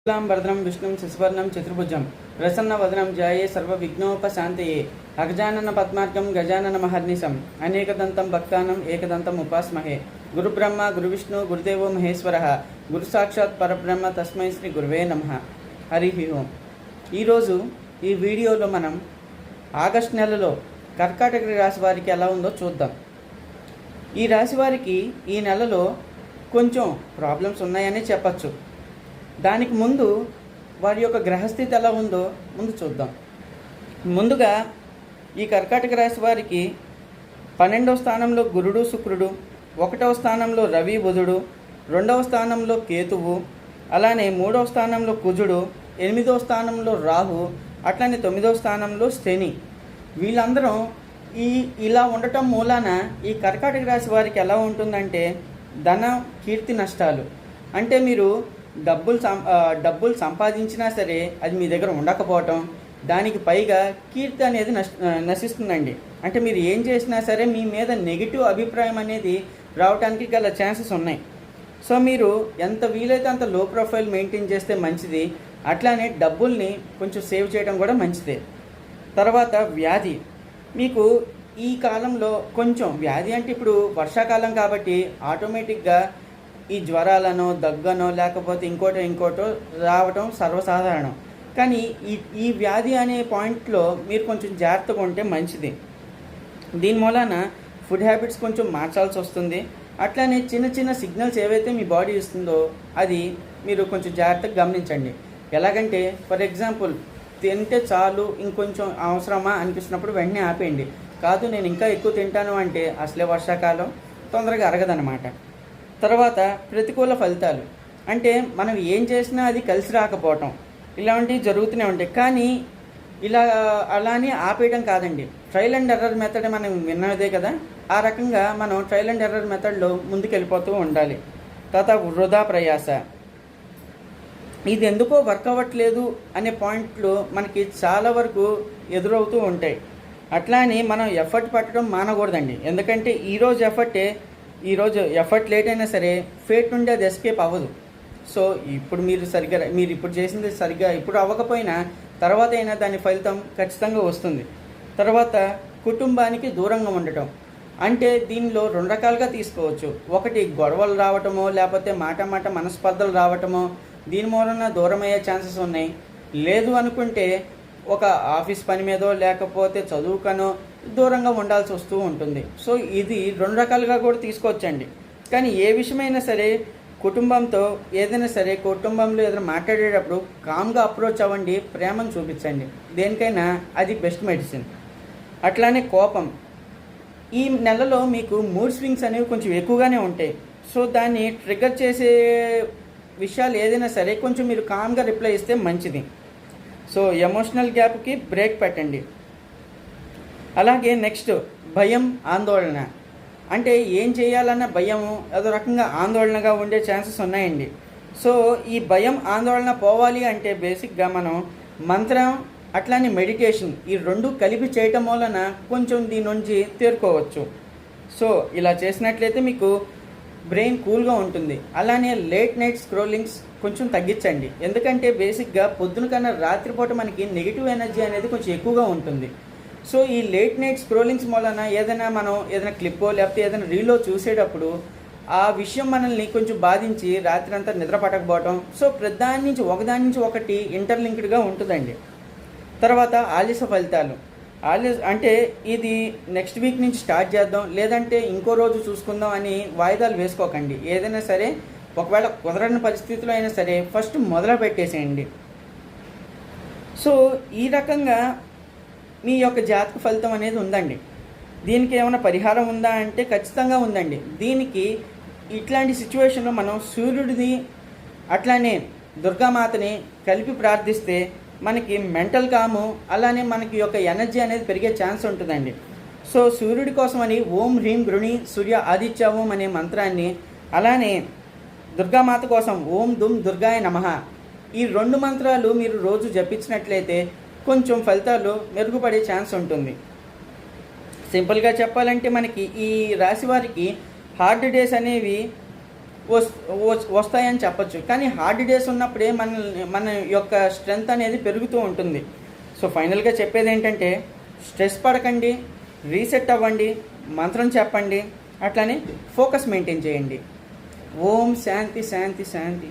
శుక్లాం వరదనం విష్ణుం శశివర్ణం చతుర్భుజం ప్రసన్న వదనం జాయే సర్వ విఘ్నోపశాంతయే అగజానన పద్మార్గం గజానన మహర్నిశం అనేకదంతం భక్తానం ఏకదంతం ఉపాస్మహే. గురుబ్రహ్మ గురువిష్ణు గురుదేవో మహేశ్వర. గురు సాక్షాత్ పరబ్రహ్మ తస్మై శ్రీ గురువే నమ. హరి ఓం. ఈరోజు ఈ వీడియోలో మనం ఆగస్ట్ నెలలో కర్కాటక రాశి వారికి ఎలా ఉందో చూద్దాం. ఈ రాశి వారికి ఈ నెలలో కొంచెం ప్రాబ్లమ్స్ ఉన్నాయని చెప్పచ్చు. దానికి ముందు వారి యొక్క గ్రహస్థితి ఎలా ఉందో ముందు చూద్దాం. ముందుగా ఈ కర్కాటక రాశి వారికి పన్నెండవ స్థానంలో గురుడు శుక్రుడు ఒకటవ స్థానంలో రవి బుధుడు రెండవ స్థానంలో కేతువు అలానే మూడవ స్థానంలో కుజుడు ఎనిమిదవ స్థానంలో రాహు అట్లానే తొమ్మిదవ స్థానంలో శని. వీళ్ళందరూ ఈ ఇలా ఉండటం మూలాన ఈ కర్కాటక రాశి వారికి ఎలా ఉంటుందంటే ధన కీర్తి నష్టాలు. అంటే మీరు డబ్బులు సం డబ్బులు సంపాదించినా సరే అది మీ దగ్గర ఉండకపోవటం దానికి పైగా కీర్తి అనేది నష్ నశిస్తుందండి. అంటే మీరు ఏం చేసినా సరే మీ మీద నెగిటివ్ అభిప్రాయం అనేది రావడానికి గల ఛాన్సెస్ ఉన్నాయి. సో మీరు ఎంత వీలైతే అంత లో ప్రొఫైల్ మెయింటైన్ చేస్తే మంచిది అట్లానే డబ్బుల్ని కొంచెం సేవ్ చేయడం కూడా మంచిదే. తర్వాత వ్యాధి. మీకు ఈ కాలంలో కొంచెం వ్యాధి అంటే ఇప్పుడు వర్షాకాలం కాబట్టి ఆటోమేటిక్గా ఈ జ్వరాలనో దగ్గనో లేకపోతే ఇంకోటో ఇంకోటో రావటం సర్వసాధారణం. కానీ ఈ ఈ వ్యాధి అనే పాయింట్లో మీరు కొంచెం జాగ్రత్తగా ఉంటే మంచిది. దీని మూలాన ఫుడ్ హ్యాబిట్స్ కొంచెం మార్చాల్సి వస్తుంది. అట్లానే చిన్న చిన్న సిగ్నల్స్ ఏవైతే మీ బాడీ ఇస్తుందో అది మీరు కొంచెం జాగ్రత్తగా గమనించండి. ఎలాగంటే ఫర్ ఎగ్జాంపుల్ తింటే చాలు ఇంకొంచెం అవసరమా అనిపిస్తున్నప్పుడు వెంటనే ఆపేయండి. కాదు నేను ఇంకా ఎక్కువ తింటాను అంటే అసలే వర్షాకాలం తొందరగా అరగదనమాట తర్వాత ప్రతికూల ఫలితాలు. అంటే మనం ఏం చేసినా అది కలిసి రాకపోవటం. ఇలాంటివి జరుగుతూనే ఉంటాయి. కానీ ఇలా అలానే ఆపేయడం కాదండి. ట్రయల్ అండ్ ఎర్రర్ మెథడ్ మనం విన్నదే కదా. ఆ రకంగా మనం ట్రయల్ అండ్ ఎర్రర్ మెథడ్లో ముందుకెళ్ళిపోతూ ఉండాలి. తర్వాత వృధా ప్రయాస. ఇది ఎందుకో వర్క్ అవ్వట్లేదు అనే పాయింట్లు మనకి చాలా వరకు ఎదురవుతూ ఉంటాయి. అట్లా అని మనం ఎఫర్ట్ పట్టడం మానకూడదండి. ఎందుకంటే ఈరోజు ఎఫర్టే ఈరోజు ఎఫర్ట్ లేట్ అయినా సరే ఫేట్ నుండి అది ఎస్కేప్ అవ్వదు. సో ఇప్పుడు మీరు సరిగ్గా మీరు ఇప్పుడు చేసింది సరిగ్గా ఇప్పుడు అవ్వకపోయినా తర్వాత అయినా దాని ఫలితం ఖచ్చితంగా వస్తుంది. తర్వాత కుటుంబానికి దూరంగా ఉండటం. అంటే దీనిలో రెండు రకాలుగా తీసుకోవచ్చు. ఒకటి గొడవలు రావటమో లేకపోతే మాట మాట మనస్పర్ధలు రావటమో దీని మూలన దూరమయ్యే ఛాన్సెస్ ఉన్నాయి. లేదు అనుకుంటే ఒక ఆఫీస్ పని మీదో లేకపోతే చదువుకనో దూరంగా ఉండాల్సి వస్తూ ఉంటుంది. సో ఇది రెండు రకాలుగా కూడా తీసుకోవచ్చండి. కానీ ఏ విషయమైనా సరే కుటుంబంతో ఏదైనా సరే కుటుంబంలో ఏదైనా మాట్లాడేటప్పుడు కామ్గా అప్రోచ్ అవ్వండి ప్రేమను చూపించండి. దేనికైనా అది బెస్ట్ మెడిసిన్. అట్లానే కోపం. ఈ నెలలో మీకు మూడ్ స్వింగ్స్ అనేవి కొంచెం ఎక్కువగానే ఉంటాయి. సో దాన్ని ట్రిగర్ చేసే విషయాలు ఏదైనా సరే కొంచెం మీరు కామ్గా రిప్లై ఇస్తే మంచిది. సో ఎమోషనల్ గ్యాప్కి బ్రేక్ పెట్టండి. అలాగే నెక్స్ట్ భయం ఆందోళన. అంటే ఏం చేయాలన్న భయం అదో రకంగా ఆందోళనగా ఉండే ఛాన్సెస్ ఉన్నాయండి. సో ఈ భయం ఆందోళన పోవాలి అంటే బేసిక్గా మనం మంత్రం అట్లానే మెడిటేషన్ ఈ రెండు కలిపి చేయటం వలన కొంచెం దీని నుంచి తేరుకోవచ్చు. సో ఇలా చేసినట్లయితే మీకు బ్రెయిన్ కూల్గా ఉంటుంది. అలానే లేట్ నైట్ స్క్రోలింగ్స్ కొంచెం తగ్గించండి. ఎందుకంటే బేసిక్గా పొద్దున కన్నా రాత్రిపూట మనకి నెగిటివ్ ఎనర్జీ అనేది కొంచెం ఎక్కువగా ఉంటుంది. సో ఈ లేట్ నైట్ స్క్రోలింగ్స్ వలన ఏదైనా మనం ఏదైనా క్లిప్పో లేకపోతే ఏదైనా రీలో చూసేటప్పుడు ఆ విషయం మనల్ని కొంచెం బాధించి రాత్రి అంతా నిద్ర పట్టకపోవటం. సో ప్రతి నుంచి ఒకదాని నుంచి ఒకటి ఇంటర్లింక్డ్గా ఉంటుందండి. తర్వాత ఆలస్య ఫలితాలు. ఆలస్య అంటే ఇది నెక్స్ట్ వీక్ నుంచి స్టార్ట్ చేద్దాం లేదంటే ఇంకో రోజు చూసుకుందాం అని వాయిదాలు వేసుకోకండి. ఏదైనా సరే ఒకవేళ కుదరని పరిస్థితిలో అయినా సరే ఫస్ట్ మొదలు పెట్టేసేయండి. సో ఈ రకంగా మీ యొక్క జాతక ఫలితం అనేది ఉందండి. దీనికి ఏమైనా పరిహారం ఉందా అంటే ఖచ్చితంగా ఉందండి. దీనికి ఇట్లాంటి సిచ్యువేషన్లో మనం సూర్యుడిని అట్లానే దుర్గామాతని కలిపి ప్రార్థిస్తే మనకి మెంటల్ కాము అలానే మనకి యొక్క ఎనర్జీ అనేది పెరిగే ఛాన్స్ ఉంటుందండి. సో సూర్యుడి కోసమని ఓం హ్రీం గృణి సూర్య ఆదిత్య ఓం అనే మంత్రాన్ని అలానే దుర్గామాత కోసం ఓం దుమ్ దుర్గాయ నమః. ఈ రెండు మంత్రాలు మీరు రోజు జపించినట్లయితే కొంచెం ఫలితాలు మెరుగుపడే ఛాన్స్ ఉంటుంది. సింపుల్గా చెప్పాలంటే మనకి ఈ రాశి వారికి హార్డ్ డేస్ అనేవి వస్తాయని చెప్పొచ్చు. కానీ హార్డ్ డేస్ ఉన్నప్పుడే మన మన యొక్క స్ట్రెంగ్త్ అనేది పెరుగుతూ ఉంటుంది. సో ఫైనల్గా చెప్పేది ఏంటంటే స్ట్రెస్ పడకండి రీసెట్ అవ్వండి మంత్రం చెప్పండి అట్లానే ఫోకస్ మెయింటైన్ చేయండి. ఓం శాంతి శాంతి శాంతి.